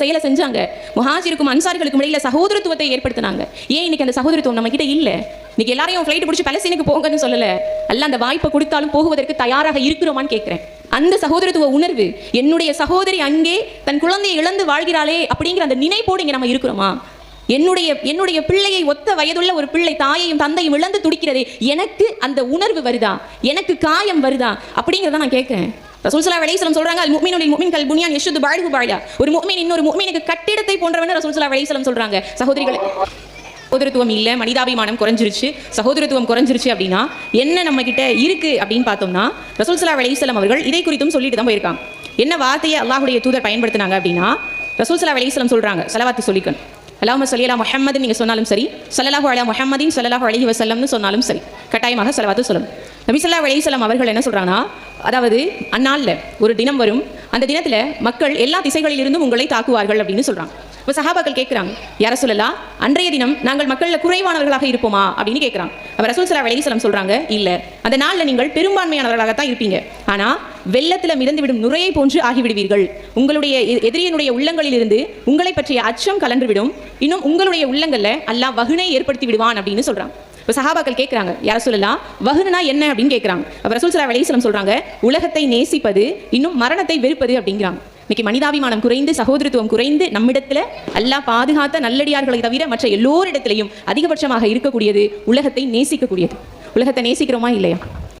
செயலை செஞ்சாங்க. முஹாஜிருக்கும் அன்சாரிகளுக்கும் இடையில சகோதரத்துவத்தை ஏற்படுத்தினாங்க. ஏன் இன்னைக்கு அந்த சகோதரத்துவம் நம்ம கிட்ட இல்ல? இன்னைக்கு எல்லாரையும் ஃப்ளைட் பிடிச்சி பலஸ்தீனுக்கு போங்கன்னு சொல்லல. அல்ல அந்த வாய்ப்பை கொடுத்தாலும் போகுவதற்கு தயாராக இருக்கிறோமான்னு கேட்கிறேன். அந்த சகோதரத்துவ உணர்வு என்னுடைய சகோதரி அங்கே தன் குழந்தையை இழந்து வாழ்கிறாளே அப்படிங்கிற அந்த நினைப்போடு இங்க நம்ம இருக்கிறோமா? என்னுடைய என்னுடைய பிள்ளையை ஒத்த வயதுள்ள ஒரு பிள்ளை தாயையும் தந்தையும் இழந்து துடிக்கிறதே எனக்கு அந்த உணர்வு வருதா? எனக்கு காயம் வருதா? அப்படிங்கிறத நான் கேட்கிறேன். ரசூல் ஸல்லல்லாஹு சொல்றாங்க அல் முஃமினுல் முஃமின் கல் புனியான் யஷுது பாழ்கு பாழா ஒரு முஃமின் இன்னொரு முஃமினுக்கு கட்டிடத்தை போன்றவன் ரசூல் ஸல்லல்லாஹு சொல்றாங்க. சகோதரிகளே சகோதரத்துவம் இல்லை மனிதாபிமானம் குறைஞ்சிருச்சு. சகோதரத்துவம் குறைஞ்சிருச்சு அப்படின்னா என்ன நம்ம கிட்ட இருக்கு அப்படின்னு பார்த்தோம்னா ரசூல் ஸல்லல்லாஹு அவர்கள் இதை குறித்தும் சொல்லிட்டு தான் போயிருக்காங்க. என்ன வார்த்தையை அல்லாஹுடைய தூதர் பயன்படுத்தினாங்க அப்படின்னா ரசூல் ஸல்லல்லாஹு சொல்றாங்க ஸலவாத்து சொல்லிக்கணும். அல்லாஹ் சொல்லியலா முஹம்மது நீங்கள் சொன்னாலும் சரி சல்லல்லாஹு அலா முஹம்மதின் சல்லல்லாஹு அலைஹி வசல்லம்னு சொன்னாலும் சரி. கட்டாயமாக செலவாத்து சொல்லணும் நபிசல்லா அலிசல்லாம் அவர்கள் என்ன சொல்கிறாங்கன்னா அதாவது அந்நாளில் ஒரு தினம் வரும் அந்த தினத்தில் மக்கள் எல்லா திசைகளிலிருந்தும் உங்களை தாக்குவார்கள் அப்படின்னு சொல்கிறாங்க இப்போ சஹாபாக்கள் கேட்குறாங்க யார சொல்லலாம் அன்றைய தினம் நாங்கள் மக்களில் குறைவானவர்களாக இருப்போமா? அப்படின்னு கேட்குறாங்க அவர் ரசூல் சலா அலைஹிஸ்ஸலாம் சொல்கிறாங்க இல்லை. அந்த நாளில் நீங்கள் பெரும்பான்மையானவர்களாக தான் இருப்பீங்க. ஆனால் வெள்ளத்தில் மிதந்துவிடும் நுரையை போன்று ஆகிவிடுவீர்கள். உங்களுடைய எ- உள்ளங்களிலிருந்து உங்களை பற்றிய அச்சம் கலன்றுவிடும். இன்னும் உங்களுடைய உள்ளங்களில் அல்லாஹ் வகுனை ஏற்படுத்தி விடுவான் அப்படின்னு சொல்கிறான் இப்போ சஹாபாக்கள் கேட்குறாங்க யார சொல்லலாம் வகுனா என்ன? அப்படின்னு கேட்குறாங்க அப்போ ரசூல் சலா அலைஹிஸ்ஸலாம் சொல்றாங்க உலகத்தை நேசிப்பது இன்னும் மரணத்தை வெறுப்பது அப்படிங்கிறாங்க. இன்னைக்கு மனிதாபிமானம் குறைந்து சகோதரத்துவம் குறைந்து நம்மிடத்துல அல்லாஹ் பாதுகாத்த நல்லடியார்களை தவிர மற்ற எல்லோரிடத்திலையும் அதிகபட்சமாக இருக்கக்கூடியது உலகத்தை நேசிக்கக்கூடியது. உலகத்தை நேசிக்கிறோமா இல்லையா?